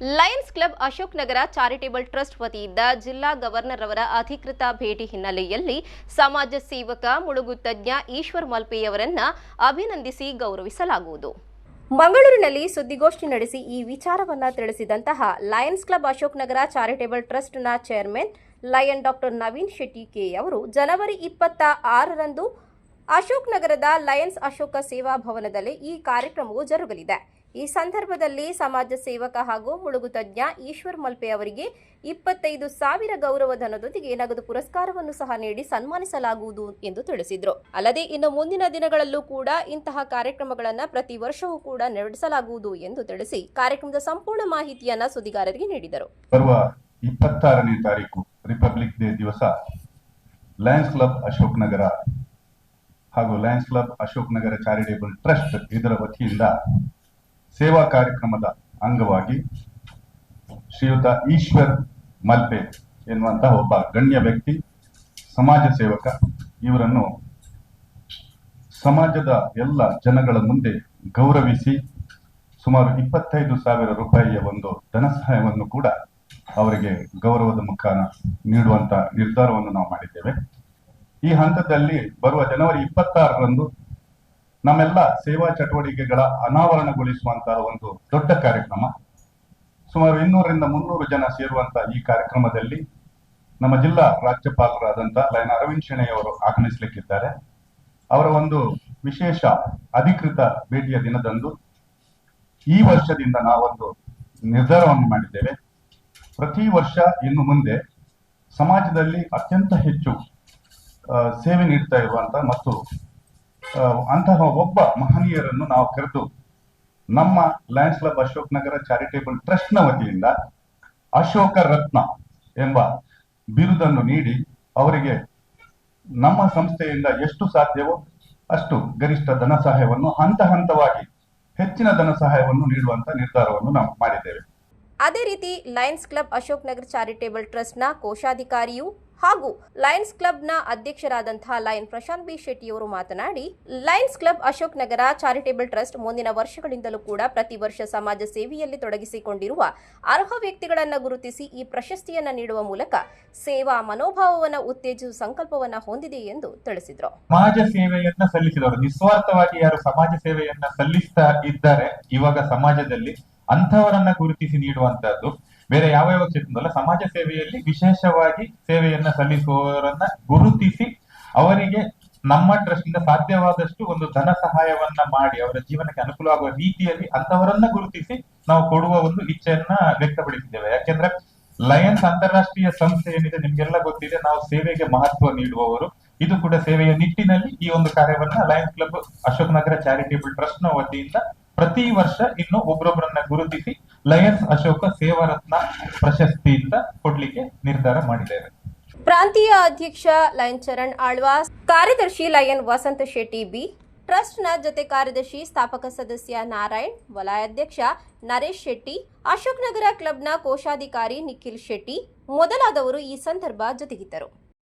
Lions club Ashok Nagar charitable trust ವತಿಯಿಂದ ಜಿಲ್ಲಾ governor ಅವರ ಅಧಿಕೃತ ಭೇಟಿ ಹಿನ್ನೆಲೆಯಲ್ಲಿ ಸಮಾಜ ಸೇವಕ ಮುಳುಗು ತಜ್ಞ ಈಶ್ವರ್ ಮಲ್ಪೆಯವರನ್ನ ಅಭಿನಂದಿಸಿ ಗೌರವಿಸಲಾಗುವುದು. ಮಂಗಳೂರಿನಲ್ಲಿ ಸುದ್ದಿಗೋಷ್ಠಿ ನಡೆಸಿ ಈ ವಿಚಾರವನ್ನ ತಿಳಿಸಿದಂತಹ lions club Ashok Nagar charitable ಟ್ರಸ್ಟ್ನ chairman lion doctor Naveen Shetty K ಅವರು ಜನವರಿ ಇಪ್ಪತ್ತ ಆರರಂದು ಅಶೋಕ್ ನಗರದ ಲಯನ್ಸ್ ಅಶೋಕ ಸೇವಾ ಭವನದಲ್ಲಿ ಈ ಕಾರ್ಯಕ್ರಮವು ಜರುಗಲಿದೆ. ಈ ಸಂದರ್ಭದಲ್ಲಿ ಸಮಾಜ ಸೇವಕ ಹಾಗೂ ಮುಳುಗು ತಜ್ಞ ಈಶ್ವರ್ ಮಲ್ಪೆ ಅವರಿಗೆ ಇಪ್ಪತ್ತೈದು ಸಾವಿರ ಗೌರವಧನದೊಂದಿಗೆ ನಗದು ಪುರಸ್ಕಾರವನ್ನು ಸಹ ನೀಡಿ ಸನ್ಮಾನಿಸಲಾಗುವುದು ಎಂದು ತಿಳಿಸಿದರು. ಅಲ್ಲದೆ ಇನ್ನು ಮುಂದಿನ ದಿನಗಳಲ್ಲೂ ಕೂಡ ಇಂತಹ ಕಾರ್ಯಕ್ರಮಗಳನ್ನು ಪ್ರತಿ ವರ್ಷವೂ ಕೂಡ ನಡೆಸಲಾಗುವುದು ಎಂದು ತಿಳಿಸಿ ಕಾರ್ಯಕ್ರಮದ ಸಂಪೂರ್ಣ ಮಾಹಿತಿಯನ್ನ ಸುದ್ದಿಗಾರರಿಗೆ ನೀಡಿದರು. ಬರುವ ಇಪ್ಪತ್ತಾರನೇ ರಿಪಬ್ಲಿಕ್ ಡೇ ದಿವಸ ಲಯನ್ಸ್ ಕ್ಲಬ್ ಅಶೋಕ್ ಹಾಗೂ lions club Ashok Nagar charitable trust ಇದರ ವತಿಯಿಂದ ಸೇವಾ ಕಾರ್ಯಕ್ರಮದ ಅಂಗವಾಗಿ ಶ್ರೀಯುತ ಈಶ್ವರ್ ಮಲ್ಪೆ ಎನ್ನುವಂತಹ ಒಬ್ಬ ಗಣ್ಯ ವ್ಯಕ್ತಿ, ಸಮಾಜ ಸೇವಕ, ಇವರನ್ನು ಸಮಾಜದ ಎಲ್ಲ ಜನಗಳ ಮುಂದೆ ಗೌರವಿಸಿ ಸುಮಾರು ಇಪ್ಪತ್ತೈದು ಸಾವಿರ ರೂಪಾಯಿಯ ಒಂದು ಧನ ಸಹಾಯವನ್ನು ಕೂಡ ಅವರಿಗೆ ಗೌರವದ ಮುಖಾನ ನೀಡುವಂತ ನಿರ್ಧಾರವನ್ನು ನಾವು ಮಾಡಿದ್ದೇವೆ. ಈ ಹಂತದಲ್ಲಿ ಬರುವ ಜನವರಿ ಇಪ್ಪತ್ತಾರರಂದು ನಮ್ಮೆಲ್ಲ ಸೇವಾ ಚಟುವಟಿಕೆಗಳ ಅನಾವರಣಗೊಳಿಸುವಂತಹ ಒಂದು ದೊಡ್ಡ ಕಾರ್ಯಕ್ರಮ. ಸುಮಾರು ಇನ್ನೂರರಿಂದ ಮುನ್ನೂರು ಜನ ಸೇರುವಂತಹ ಈ ಕಾರ್ಯಕ್ರಮದಲ್ಲಿ ನಮ್ಮ ಜಿಲ್ಲಾ ರಾಜ್ಯಪಾಲರಾದಂತ ಲಯನ ಅರವಿಂದ್ ಶೆಣೈ ಅವರು ಆಗಮಿಸಲಿಕ್ಕಿದ್ದಾರೆ. ಅವರ ಒಂದು ವಿಶೇಷ ಅಧಿಕೃತ ಭೇಟಿಯ ದಿನದಂದು ಈ ವರ್ಷದಿಂದ ನಾವೊಂದು ನಿರ್ಧಾರವನ್ನು ಮಾಡಿದ್ದೇವೆ. ಪ್ರತಿ ವರ್ಷ ಇನ್ನು ಮುಂದೆ ಸಮಾಜದಲ್ಲಿ ಅತ್ಯಂತ ಹೆಚ್ಚು ಸೇವೆ ನೀಡ್ತಾ ಇರುವಂತ ಮತ್ತು ಅಂತಹ ಒಬ್ಬ ಮಹನೀಯರನ್ನು ನಾವು ಕರೆದು ನಮ್ಮ lions club Ashok Nagar charitable ಟ್ರಸ್ಟ್ನ ವತಿಯಿಂದ ಅಶೋಕ ರತ್ನ ಎಂಬ ಬಿರುದನ್ನು ನೀಡಿ ಅವರಿಗೆ ನಮ್ಮ ಸಂಸ್ಥೆಯಿಂದ ಎಷ್ಟು ಸಾಧ್ಯವೋ ಅಷ್ಟು ಗರಿಷ್ಠ ಧನ ಸಹಾಯವನ್ನು ಹಂತ ಹಂತವಾಗಿ ಹೆಚ್ಚಿನ ಧನ ಸಹಾಯವನ್ನು ನೀಡುವಂತ ನಿರ್ಧಾರವನ್ನು ನಾವು ಮಾಡಿದ್ದೇವೆ. ಅದೇ ರೀತಿ lions club Ashok Nagar charitable ಟ್ರಸ್ಟ್ನ ಕೋಶಾಧಿಕಾರಿಯು ಹಾಗೂ ಲಯನ್ಸ್ ಕ್ಲಬ್ನ ಅಧ್ಯಕ್ಷರಾದಂತಹ ಲಯನ್ ಪ್ರಶಾಂತ್ ಬಿ ಶೆಟ್ಟಿಯವರು ಮಾತನಾಡಿ, lions club Ashok Nagar charitable trust ಮುಂದಿನ ವರ್ಷಗಳಿಂದಲೂ ಕೂಡ ಪ್ರತಿ ವರ್ಷ ಸಮಾಜ ಸೇವೆಯಲ್ಲಿ ತೊಡಗಿಸಿಕೊಂಡಿರುವ ಅರ್ಹ ವ್ಯಕ್ತಿಗಳನ್ನು ಗುರುತಿಸಿ ಈ ಪ್ರಶಸ್ತಿಯನ್ನ ನೀಡುವ ಮೂಲಕ ಸೇವಾ ಮನೋಭಾವವನ್ನು, ಉತ್ತೇಜಿಸುವ ಸಂಕಲ್ಪವನ್ನ ಹೊಂದಿದೆ ಎಂದು ತಿಳಿಸಿದರು. ಸಮಾಜ ಸೇವೆಯನ್ನ ಸಲ್ಲಿಸಿದವರು, ನಿಸ್ವಾರ್ಥವಾಗಿ ಯಾರು ಸಮಾಜ ಸೇವೆಯನ್ನ ಸಲ್ಲಿಸ್ತಾ ಇದ್ದಾರೆ, ಇವಾಗ ಸಮಾಜದಲ್ಲಿ ಅಂಥವರನ್ನ ಗುರುತಿಸಿ ನೀಡುವಂತದ್ದು ಬೇರೆ ಯಾವ ಯಾವ ಕ್ಷೇತ್ರದಲ್ಲ ಸಮಾಜ ಸೇವೆಯಲ್ಲಿ ವಿಶೇಷವಾಗಿ ಸೇವೆಯನ್ನ ಸಲ್ಲಿಸುವವರನ್ನ ಗುರುತಿಸಿ ಅವರಿಗೆ ನಮ್ಮ ಟ್ರಸ್ಟ್ ಇಂದ ಸಾಧ್ಯವಾದಷ್ಟು ಒಂದು ಧನ ಸಹಾಯವನ್ನ ಮಾಡಿ ಅವರ ಜೀವನಕ್ಕೆ ಅನುಕೂಲ ಆಗುವ ರೀತಿಯಲ್ಲಿ ಅಂತವರನ್ನ ಗುರುತಿಸಿ ನಾವು ಕೊಡುವ ಒಂದು ಇಚ್ಛೆಯನ್ನ ವ್ಯಕ್ತಪಡಿಸಿದ್ದೇವೆ. ಯಾಕೆಂದ್ರೆ ಲಯನ್ಸ್ ಅಂತಾರಾಷ್ಟ್ರೀಯ ಸಂಸ್ಥೆ ಏನಿದೆ ನಿಮ್ಗೆಲ್ಲ ಗೊತ್ತಿದೆ, ನಾವು ಸೇವೆಗೆ ಮಹತ್ವ ನೀಡುವವರು. ಇದು ಕೂಡ ಸೇವೆಯ ನಿಟ್ಟಿನಲ್ಲಿ ಈ ಒಂದು ಕಾರ್ಯವನ್ನ lions club Ashok Nagar charitable ಟ್ರಸ್ಟ್ನ ವತಿಯಿಂದ ಪ್ರತಿ ವರ್ಷ ಇನ್ನು ಒಬ್ಬರೊಬ್ಬರನ್ನ ಗುರುತಿಸಿ ಲಯನ್ಸ್ ಅಶೋಕ ಸೇವಾರತ್ನ ಪ್ರಶಸ್ತಿಯಿಂದ ಕೊಡ್ಲಿಕ್ಕೆ ನಿರ್ಧಾರ ಮಾಡಿದ್ದೇವೆ ಪ್ರಾಂತೀಯ ಅಧ್ಯಕ್ಷ ಲಯನ್ ಚರಣ್ ಆಳ್ವಾಸ್ ಕಾರ್ಯದರ್ಶಿ ಲಯನ್ ವಸಂತ ಶೆಟ್ಟಿ ಬಿ, ಟ್ರಸ್ಟ್ನ ಜೊತೆ ಕಾರ್ಯದರ್ಶಿ ಸ್ಥಾಪಕ ಸದಸ್ಯ ನಾರಾಯಣ್, ವಲಯಾಧ್ಯಕ್ಷ ನರೇಶ್ ಶೆಟ್ಟಿ, ಅಶೋಕ್ ನಗರ ಕ್ಲಬ್ನ ಕೋಶಾಧಿಕಾರಿ ನಿಖಿಲ್ ಶೆಟ್ಟಿ ಮೊದಲಾದವರು ಈ ಸಂದರ್ಭ ಜೊತೆಗಿದ್ದರು.